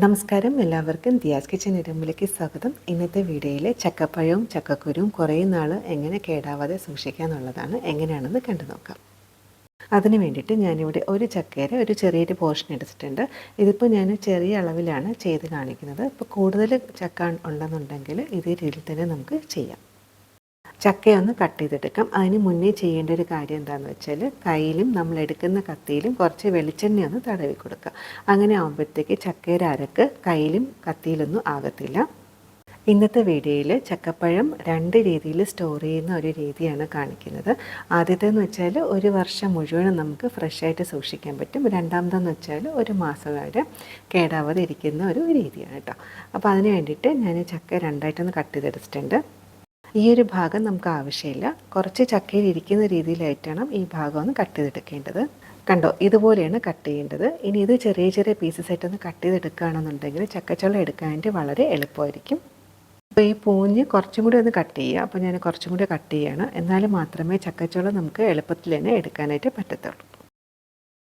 നമസ്കാരം. എല്ലാവർക്കും ദിയാസ് കിച്ചൻ ഇരുമ്പിലേക്ക് സ്വാഗതം. ഇന്നത്തെ വീഡിയോയിൽ ചക്കപ്പഴവും ചക്കക്കുരുവും കുറേ നാൾ എങ്ങനെ കേടാവാതെ സൂക്ഷിക്കാന്നുള്ളതാണ് എങ്ങനെയാണെന്ന് കണ്ടു നോക്കാം. അതിന് വേണ്ടിയിട്ട് ഞാനിവിടെ ഒരു ചക്കയുടെ ഒരു ചെറിയൊരു പോർഷൻ എടുത്തിട്ടുണ്ട്. ഇതിപ്പോൾ ഞാൻ ചെറിയ അളവിലാണ് ചെയ്ത് കാണിക്കുന്നത്. ഇപ്പോൾ കൂടുതൽ ചക്ക ഉണ്ടെന്നുണ്ടെങ്കിൽ ഇതേ രീതിയിൽ തന്നെ നമുക്ക് ചെയ്യാം. ചക്കയൊന്ന് കട്ട് ചെയ്തെടുക്കാം. അതിന് മുന്നേ ചെയ്യേണ്ട ഒരു കാര്യം എന്താണെന്ന് വെച്ചാൽ കയ്യിലും നമ്മൾ എടുക്കുന്ന കത്തിയിലും കുറച്ച് വെളിച്ചെണ്ണ ഒന്ന് തടവി കൊടുക്കുക. അങ്ങനെ ആകുമ്പോഴത്തേക്ക് ചക്കയുടെ അരക്ക് കയ്യിലും കത്തിയിലൊന്നും ആകത്തില്ല. ഇന്നത്തെ വീഡിയോയിൽ ചക്കപ്പഴം രണ്ട് രീതിയിൽ സ്റ്റോർ ചെയ്യുന്ന ഒരു രീതിയാണ് കാണിക്കുന്നത്. ആദ്യത്തേന്ന് വെച്ചാൽ ഒരു വർഷം മുഴുവനും നമുക്ക് ഫ്രഷായിട്ട് സൂക്ഷിക്കാൻ പറ്റും. രണ്ടാമതെന്ന് വെച്ചാൽ ഒരു മാസം വരെ കേടാവാതെ ഇരിക്കുന്ന ഒരു രീതിയാണ് കേട്ടോ. അപ്പോൾ അതിന് വേണ്ടിയിട്ട് ഞാൻ ചക്ക രണ്ടായിട്ടൊന്ന് കട്ട് ചെയ്തെടുത്തിട്ടുണ്ട്. ഈ ഒരു ഭാഗം നമുക്ക് ആവശ്യമില്ല. കുറച്ച് ചക്കയിൽ ഇരിക്കുന്ന രീതിയിലായിട്ടാണ് ഈ ഭാഗം ഒന്ന് കട്ട് ചെയ്തെടുക്കേണ്ടത്. കണ്ടോ ഇതുപോലെയാണ് കട്ട് ചെയ്യേണ്ടത്. ഇനി ഇത് ചെറിയ ചെറിയ പീസസ് ആയിട്ടൊന്ന് കട്ട് ചെയ്തെടുക്കുകയാണെന്നുണ്ടെങ്കിൽ ചക്കച്ചുള എടുക്കാനായിട്ട് വളരെ എളുപ്പമായിരിക്കും. അപ്പോൾ ഈ പൂഞ്ഞ് കുറച്ചും കൂടി ഒന്ന് കട്ട് ചെയ്യുക. അപ്പോൾ ഞാൻ കുറച്ചും കൂടി കട്ട് ചെയ്യണം. എന്നാൽ മാത്രമേ ചക്കച്ചുള നമുക്ക് എളുപ്പത്തിൽ തന്നെ എടുക്കാനായിട്ട് പറ്റത്തുള്ളൂ.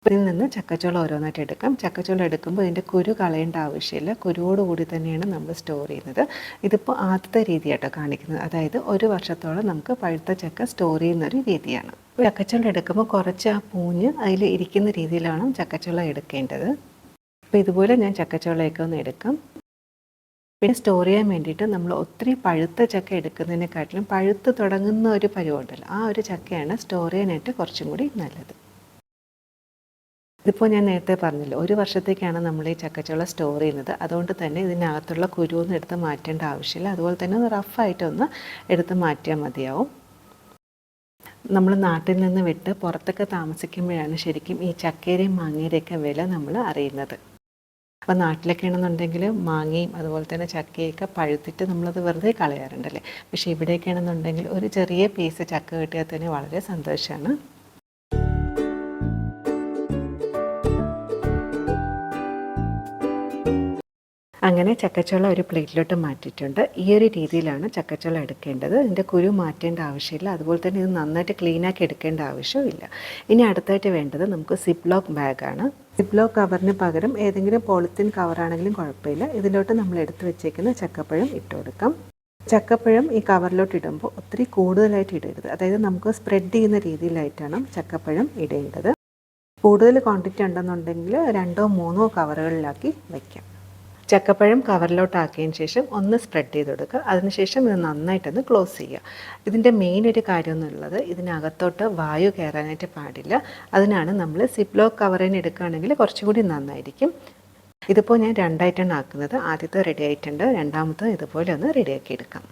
ഇതിൽ നിന്ന് ചക്കച്ചോളം ഓരോന്നായിട്ട് എടുക്കാം. ചക്കച്ചോളം എടുക്കുമ്പോൾ ഇതിന്റെ കുരു കളയേണ്ട ആവശ്യമില്ല. കുരുവോടുകൂടി തന്നെയാണ് നമ്മൾ സ്റ്റോർ ചെയ്യുന്നത്. ഇതിപ്പോൾ ആദ്യത്തെ രീതിയാട്ടോ കാണിക്കുന്നത്. അതായത് ഒരു വർഷത്തോളം നമുക്ക് പഴുത്ത ചക്ക സ്റ്റോർ ചെയ്യുന്ന ഒരു രീതിയാണ് ചക്കച്ചോളം എടുക്കുമ്പോൾ കുറച്ച് ആ പൂഞ്ഞ് അതിൽ ഇരിക്കുന്ന രീതിയിലാണ് ചക്കച്ചോളം എടുക്കേണ്ടത്. അപ്പോൾ ഇതുപോലെ ഞാൻ ചക്കച്ചുളയൊക്കെ ഒന്ന് എടുക്കാം. പിന്നെ സ്റ്റോർ ചെയ്യാൻ വേണ്ടിയിട്ട് നമ്മൾ ഒത്തിരി പഴുത്ത ചക്ക എടുക്കുന്നതിനെക്കാട്ടിലും പഴുത്ത് തുടങ്ങുന്ന ഒരു പരിപാടിയല്ല ആ ഒരു ചക്കയാണ് സ്റ്റോർ ചെയ്യാനായിട്ട് കുറച്ചും കൂടി നല്ലത്. ഇതിപ്പോൾ ഞാൻ നേരത്തെ പറഞ്ഞില്ല ഒരു വർഷത്തേക്കാണ് നമ്മൾ ഈ ചക്കച്ചുള സ്റ്റോർ ചെയ്യുന്നത്. അതുകൊണ്ട് തന്നെ ഇതിനകത്തുള്ള കുരുവൊന്നും എടുത്ത് മാറ്റേണ്ട ആവശ്യമില്ല. അതുപോലെ തന്നെ ഒന്ന് റഫായിട്ടൊന്ന് എടുത്ത് മാറ്റിയാൽ മതിയാവും. നമ്മൾ നാട്ടിൽ നിന്ന് വിട്ട് പുറത്തൊക്കെ താമസിക്കുമ്പോഴാണ് ശരിക്കും ഈ ചക്കേരയും മാങ്ങയുടെയൊക്കെ വില നമ്മൾ അറിയുന്നത്. അപ്പോൾ നാട്ടിലൊക്കെ ആണെന്നുണ്ടെങ്കിൽ മാങ്ങയും അതുപോലെ തന്നെ ചക്കയൊക്കെ പഴുത്തിട്ട് നമ്മളത് വെറുതെ കളയാറുണ്ടല്ലേ? പക്ഷേ ഇവിടെയൊക്കെ ആണെന്നുണ്ടെങ്കിൽ ഒരു ചെറിയ പീസ് ചക്ക കിട്ടിയാൽ തന്നെ വളരെ സന്തോഷമാണ് അങ്ങനെ ചക്കച്ചുള ഒരു പ്ലേറ്റിലോട്ട് മാറ്റിയിട്ടുണ്ട്. ഈ ഒരു രീതിയിലാണ് ചക്കച്ചുള എടുക്കേണ്ടത്. ഇതിന്റെ കുരു മാറ്റേണ്ട ആവശ്യമില്ല. അതുപോലെ തന്നെ ഇത് നന്നായിട്ട് ക്ലീനാക്കി എടുക്കേണ്ട ആവശ്യമില്ല ഇനി അടുത്തായിട്ട് വേണ്ടത് നമുക്ക് സിപ്ലോക്ക് ബാഗാണ് സിപ്ലോക്ക് കവറിന് പകരം ഏതെങ്കിലും പോളിത്തീൻ കവറാണെങ്കിലും കുഴപ്പമില്ല. ഇതിലോട്ട് നമ്മൾ എടുത്തു വെച്ചേക്കുന്ന ചക്കപ്പഴം ഇട്ട് കൊടുക്കാം. ചക്കപ്പഴം ഈ കവറിലോട്ട് ഇടുമ്പോൾ ഒത്തിരി കൂടുതലായിട്ട് ഇടരുത്. അതായത് നമുക്ക് സ്പ്രെഡ് ചെയ്യുന്ന രീതിയിലായിട്ടാണ് ചക്കപ്പഴം ഇടേണ്ടത്. കൂടുതൽ ക്വാണ്ടിറ്റി ഉണ്ടെന്നുണ്ടെങ്കിൽ രണ്ടോ മൂന്നോ കവറുകളിലാക്കി വയ്ക്കാം ചക്കപ്പഴം കവറിലോട്ടാക്കിയതിന് ശേഷം ഒന്ന് സ്പ്രെഡ് ചെയ്ത് കൊടുക്കുക അതിനുശേഷം ഇത് നന്നായിട്ടൊന്ന് ക്ലോസ് ചെയ്യുക. ഇതിന്റെ മെയിൻ ഒരു കാര്യം എന്നുള്ളത് ഇതിനകത്തോട്ട് വായു കയറാനായിട്ട് പാടില്ല. അതിനാണ് നമ്മൾ സിപ്ലോ കവറിന് എടുക്കുകയാണെങ്കിൽ കുറച്ചും കൂടി നന്നായിരിക്കും. ഇതിപ്പോൾ ഞാൻ രണ്ടായിട്ടാണ് ആക്കുന്നത്. ആദ്യത്തെ റെഡി ആയിട്ടുണ്ട്. രണ്ടാമത്തെ ഇതുപോലെ ഒന്ന് റെഡിയാക്കി എടുക്കാം.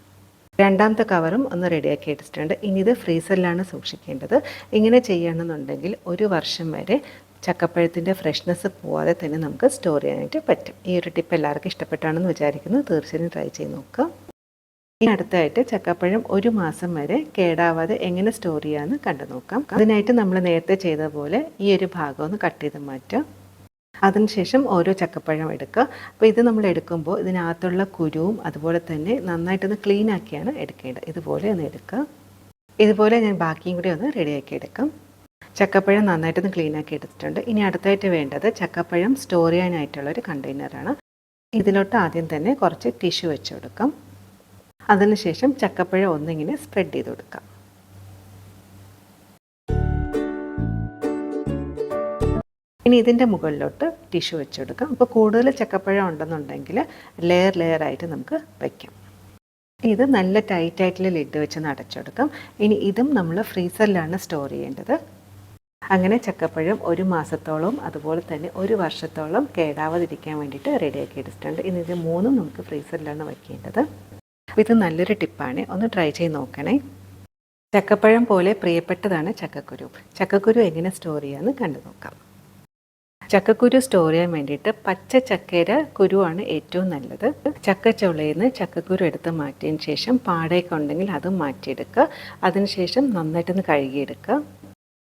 രണ്ടാമത്തെ കവറും ഒന്ന് റെഡിയാക്കി എടുത്തിട്ടുണ്ട്. ഇനി ഇത് ഫ്രീസറിലാണ് സൂക്ഷിക്കേണ്ടത്. ഇങ്ങനെ ചെയ്യണമെന്നുണ്ടെങ്കിൽ ഒരു വർഷം വരെ ചക്കപ്പഴത്തിന്റെ ഫ്രഷ്നെസ് പോവാതെ തന്നെ നമുക്ക് സ്റ്റോർ ചെയ്യാനായിട്ട് പറ്റും. ഈ ഒരു ടിപ്പ് എല്ലാവർക്കും ഇഷ്ടപ്പെട്ടാണെന്ന് വിചാരിക്കുന്നു. തീർച്ചയായും ട്രൈ ചെയ്ത് നോക്കാം. ഇനി അടുത്തായിട്ട് ചക്കപ്പഴം ഒരു മാസം വരെ കേടാവാതെ എങ്ങനെ സ്റ്റോർ ചെയ്യാമെന്ന് കണ്ടു നോക്കാം. അതിനായിട്ട് നമ്മൾ നേരത്തെ ചെയ്ത പോലെ ഈ ഒരു ഭാഗം ഒന്ന് കട്ട് ചെയ്ത് മാറ്റാം. അതിനുശേഷം ഓരോ ചക്കപ്പഴം എടുക്കുക അപ്പോൾ ഇത് നമ്മൾ എടുക്കുമ്പോൾ ഇതിനകത്തുള്ള കുരുവും അതുപോലെ തന്നെ നന്നായിട്ടൊന്ന് ക്ലീൻ ആക്കിയാണ് എടുക്കേണ്ടത്. ഇതുപോലെ ഒന്ന് എടുക്കുക ഇതുപോലെ ഞാൻ ബാക്കിയും കൂടി ഒന്ന് റെഡിയാക്കി എടുക്കാം. ചക്കപ്പഴം നന്നായിട്ടൊന്ന് ക്ലീൻ ആക്കി എടുത്തിട്ടുണ്ട്. ഇനി അടുത്തായിട്ട് വേണ്ടത് ചക്കപ്പഴം സ്റ്റോർ ചെയ്യാനായിട്ടുള്ള ഒരു കണ്ടെയ്നറാണ് ഇതിലോട്ട് ആദ്യം തന്നെ കുറച്ച് ടിഷ്യൂ വെച്ച് കൊടുക്കാം. അതിനുശേഷം ചക്കപ്പഴം ഒന്നിങ്ങനെ സ്പ്രെഡ് ചെയ്ത് കൊടുക്കാം. ഇനി ഇതിന്റെ മുകളിലോട്ട് ടിഷ്യൂ വെച്ച് കൊടുക്കാം. അപ്പോൾ കൂടുതൽ ചക്കപ്പഴം ഉണ്ടെന്നുണ്ടെങ്കിൽ ലെയർ ലെയർ ആയിട്ട് നമുക്ക് വയ്ക്കാം ഇത് നല്ല ടൈറ്റ് ആയിട്ടുള്ള ലിഡ് വെച്ച് അടച്ചെടുക്കാം. ഇനി ഇതും നമ്മൾ ഫ്രീസറിലാണ് സ്റ്റോർ ചെയ്യേണ്ടത്. അങ്ങനെ ചക്കപ്പഴം ഒരു മാസത്തോളം അതുപോലെ തന്നെ ഒരു വർഷത്തോളം കേടാവാതിരിക്കാൻ വേണ്ടിയിട്ട് റെഡിയാക്കി എടുത്തിട്ടുണ്ട്. ഇനി ഇത് മൂന്നും നമുക്ക് ഫ്രീസറിലാണ് വയ്ക്കേണ്ടത് അപ്പോൾ ഇത് നല്ലൊരു ടിപ്പാണ് ഒന്ന് ട്രൈ ചെയ്ത് നോക്കണേ. ചക്കപ്പഴം പോലെ പ്രിയപ്പെട്ടതാണ് ചക്കക്കുരു. ചക്കക്കുരു എങ്ങനെ സ്റ്റോർ ചെയ്യാമെന്ന് കണ്ടു നോക്കാം. ചക്കക്കുരു സ്റ്റോർ ചെയ്യാൻ വേണ്ടിയിട്ട് പച്ച ചക്കയുടെ കുരുവാണ് ഏറ്റവും നല്ലത്. ചക്കച്ചുളയിൽ നിന്ന് ചക്കക്കുരു എടുത്ത് മാറ്റിയതിന് ശേഷം പാടയൊക്കെ ഉണ്ടെങ്കിൽ അത് മാറ്റിയെടുക്കുക. അതിനുശേഷം നന്നായിട്ടൊന്ന് കഴുകിയെടുക്കുക.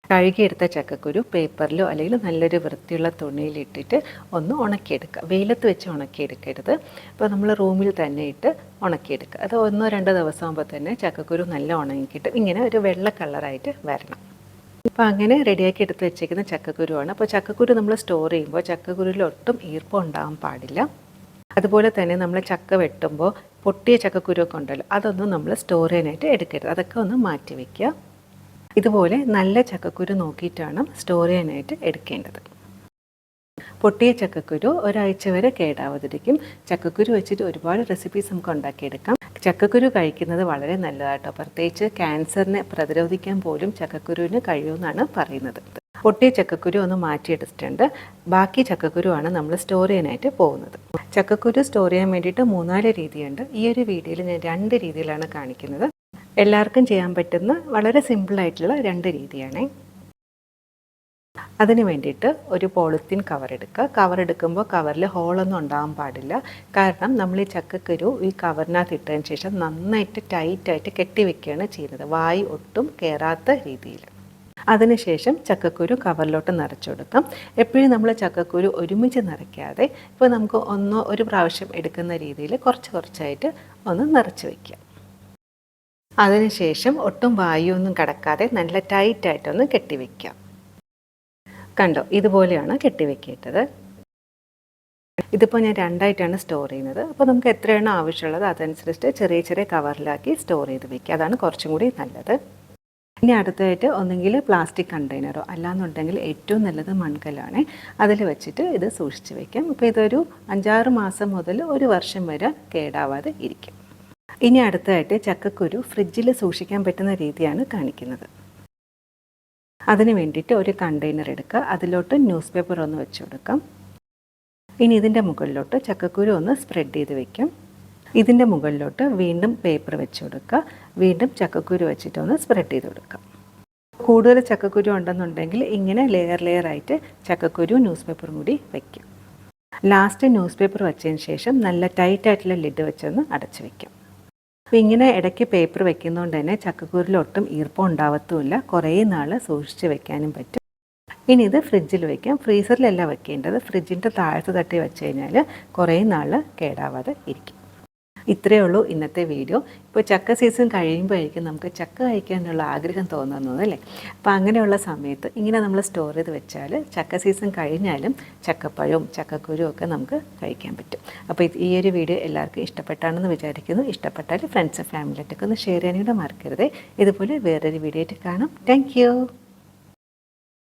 കഴുകിയെടുത്ത ചക്കക്കുരു പേപ്പറിലോ അല്ലെങ്കിൽ നല്ലൊരു വൃത്തിയുള്ള തുണിയിലിട്ടിട്ട് ഒന്ന് ഉണക്കിയെടുക്കുക. വെയിലത്ത് വെച്ച് ഉണക്കിയെടുക്കരുത്. അപ്പോൾ നമ്മൾ റൂമിൽ തന്നെ ഇട്ട് ഉണക്കിയെടുക്കുക. അത് ഒന്നോ രണ്ടോ ദിവസം ആകുമ്പോൾ തന്നെ ചക്കക്കുരു നല്ല ഉണങ്ങിക്കിട്ട് ഇങ്ങനെ ഒരു വെള്ള കളറായിട്ട് വരണം. അപ്പോൾ അങ്ങനെ റെഡിയാക്കി എടുത്ത് വെച്ചേക്കുന്ന ചക്കക്കുരുവാണ്. അപ്പോൾ ചക്കക്കുരു നമ്മൾ സ്റ്റോർ ചെയ്യുമ്പോൾ ചക്കക്കുരുവിൽ ഒട്ടും ഈർപ്പം ഉണ്ടാകാൻ പാടില്ല. അതുപോലെ തന്നെ നമ്മൾ ചക്ക വെട്ടുമ്പോൾ പൊട്ടിയ ചക്കക്കുരുവൊക്കെ ഉണ്ടല്ലോ അതൊന്നും നമ്മൾ സ്റ്റോർ ചെയ്യാനായിട്ട് എടുക്കരുത്. അതൊക്കെ ഒന്ന് മാറ്റി വയ്ക്കുക ഇതുപോലെ നല്ല ചക്കക്കുരു നോക്കിയിട്ടാണ് സ്റ്റോർ ചെയ്യാനായിട്ട് എടുക്കേണ്ടത്. പൊട്ടിയ ചക്കക്കുരു ഒരാഴ്ച വരെ കേടാവാതിരിക്കും. ചക്കക്കുരു വെച്ചിട്ട് ഒരുപാട് റെസിപ്പീസ് നമുക്ക് ഉണ്ടാക്കിയെടുക്കാം. ചക്കക്കുരു കഴിക്കുന്നത് വളരെ നല്ലതാട്ടോ. പ്രത്യേകിച്ച് ക്യാൻസറിനെ പ്രതിരോധിക്കാൻ പോലും ചക്കക്കുരുവിന് കഴിയുമെന്നാണ് പറയുന്നത്. പൊട്ടിയ ചക്കക്കുരു ഒന്ന് മാറ്റിയെടുത്തിട്ടുണ്ട്. ബാക്കി ചക്കക്കുരുവാണ് നമ്മൾ സ്റ്റോർ ചെയ്യാനായിട്ട് പോകുന്നത്. ചക്കക്കുരു സ്റ്റോർ ചെയ്യാൻ വേണ്ടിയിട്ട് മൂന്നാൽ രീതിയുണ്ട്. ഈ ഒരു വീഡിയോയിൽ ഞാൻ രണ്ട് രീതിയിലാണ് കാണിക്കുന്നത്. എല്ലാവർക്കും ചെയ്യാൻ പറ്റുന്ന വളരെ സിമ്പിളായിട്ടുള്ള രണ്ട് രീതിയാണ്. അതിന് വേണ്ടിയിട്ട് ഒരു പോളിത്തീൻ കവർ എടുക്കുക. കവർ എടുക്കുമ്പോൾ കവറിൽ ഹോളൊന്നും ഉണ്ടാകാൻ പാടില്ല. കാരണം നമ്മൾ ഈ ചക്കക്കുരു ഈ കവറിനകത്ത് ഇട്ടതിന് ശേഷം നന്നായിട്ട് ടൈറ്റായിട്ട് കെട്ടിവെക്കുകയാണ് ചെയ്യുന്നത്. വായി ഒട്ടും കയറാത്ത രീതിയിൽ. അതിനുശേഷം ചക്കക്കുരു കവറിലോട്ട് നിറച്ചു കൊടുക്കാം. എപ്പോഴും നമ്മൾ ചക്കക്കുരു ഒരുമിച്ച് നിറയ്ക്കാതെ ഇപ്പോൾ നമുക്ക് ഒന്നോ ഒരു പ്രാവശ്യം എടുക്കുന്ന രീതിയിൽ കുറച്ച് കുറച്ചായിട്ട് ഒന്ന് നിറച്ച് വയ്ക്കാം അതിനുശേഷം ഒട്ടും വായുവൊന്നും കടക്കാതെ നല്ല ടൈറ്റായിട്ടൊന്ന് കെട്ടിവെക്കാം. കണ്ടോ ഇതുപോലെയാണ് കെട്ടിവെക്കേണ്ടത്. ഇതിപ്പോൾ ഞാൻ രണ്ടായിട്ടാണ് സ്റ്റോർ ചെയ്യുന്നത്. അപ്പോൾ നമുക്ക് എത്രയാണ് ആവശ്യമുള്ളത് അതനുസരിച്ച് ചെറിയ ചെറിയ കവറിലാക്കി സ്റ്റോർ ചെയ്ത് വെക്കുക അതാണ് കുറച്ചും കൂടി നല്ലത്. ഇനി അടുത്തായിട്ട് ഒന്നെങ്കിൽ പ്ലാസ്റ്റിക് കണ്ടെയ്നറോ അല്ലാന്നുണ്ടെങ്കിൽ ഏറ്റവും നല്ലത് മൺകല്ലാണ് അതിൽ വെച്ചിട്ട് ഇത് സൂക്ഷിച്ച് വെക്കാം. അപ്പോൾ ഇതൊരു അഞ്ചാറ് മാസം മുതൽ ഒരു വർഷം വരെ കേടാവാതെ ഇരിക്കും. ഇനി അടുത്തതായിട്ട് ചക്കക്കുരു ഫ്രിഡ്ജിൽ സൂക്ഷിക്കാൻ പറ്റുന്ന രീതിയാണ് കാണിക്കുന്നത്. അതിന് വേണ്ടിയിട്ട് ഒരു കണ്ടെയ്നർ എടുക്കുക. അതിലോട്ട് ന്യൂസ് പേപ്പർ ഒന്ന് വെച്ച് കൊടുക്കാം. ഇനി ഇതിന്റെ മുകളിലോട്ട് ചക്കക്കുരു ഒന്ന് സ്പ്രെഡ് ചെയ്ത് വെക്കും. ഇതിന്റെ മുകളിലോട്ട് വീണ്ടും പേപ്പർ വെച്ച് കൊടുക്കുക. വീണ്ടും ചക്കക്കുരു വെച്ചിട്ട് ഒന്ന് സ്പ്രെഡ് ചെയ്ത് കൊടുക്കുക കൂടുതൽ ചക്കക്കുരു ഉണ്ടെന്നുണ്ടെങ്കിൽ ഇങ്ങനെ ലെയർ ലെയർ ആയിട്ട് ചക്കക്കുരു ന്യൂസ് പേപ്പറും കൂടി വയ്ക്കും ലാസ്റ്റ് ന്യൂസ് പേപ്പർ വെച്ചതിന് ശേഷം നല്ല ടൈറ്റ് ആയിട്ടുള്ള ലിഡ് വെച്ചൊന്ന് അടച്ചു വയ്ക്കും അപ്പോൾ ഇങ്ങനെ ഇടയ്ക്ക് പേപ്പർ വെക്കുന്നതുകൊണ്ട് തന്നെ ചക്കക്കൂരിലൊട്ടും ഈർപ്പം ഉണ്ടാവത്തുമില്ല. കുറേ നാൾ സൂക്ഷിച്ച് വെക്കാനും പറ്റും. ഇനി ഇത് ഫ്രിഡ്ജിൽ വെക്കാം. ഫ്രീസറിലല്ല വെക്കേണ്ടത്. ഫ്രിഡ്ജിന്റെ താഴത്ത് തട്ടി വെച്ച് കഴിഞ്ഞാൽ കുറേ നാൾ കേടാവാതെ ഇരിക്കും. ഇത്രയേ ഉള്ളൂ ഇന്നത്തെ വീഡിയോ. ഇപ്പോൾ ചക്ക സീസൺ കഴിയുമ്പോഴേക്കും നമുക്ക് ചക്ക കഴിക്കാനുള്ള ആഗ്രഹം തോന്നുന്നത് അല്ലേ? അപ്പോൾ അങ്ങനെയുള്ള സമയത്ത് ഇങ്ങനെ നമ്മൾ സ്റ്റോർ ചെയ്ത് വെച്ചാൽ ചക്ക സീസൺ കഴിഞ്ഞാലും ചക്കപ്പഴവും ചക്കക്കുരും ഒക്കെ നമുക്ക് കഴിക്കാൻ പറ്റും. അപ്പോൾ ഈ ഒരു വീഡിയോ എല്ലാവർക്കും ഇഷ്ടപ്പെട്ടാണെന്ന് വിചാരിക്കുന്നു. ഇഷ്ടപ്പെട്ടാൽ ഫ്രണ്ട്സ് ഫാമിലിയായിട്ടൊക്കെ ഒന്ന് ഷെയർ ചെയ്യാനും കൂടെ മറക്കരുത്. ഇതുപോലെ വേറൊരു വീഡിയോ ആയിട്ട് കാണാം. താങ്ക്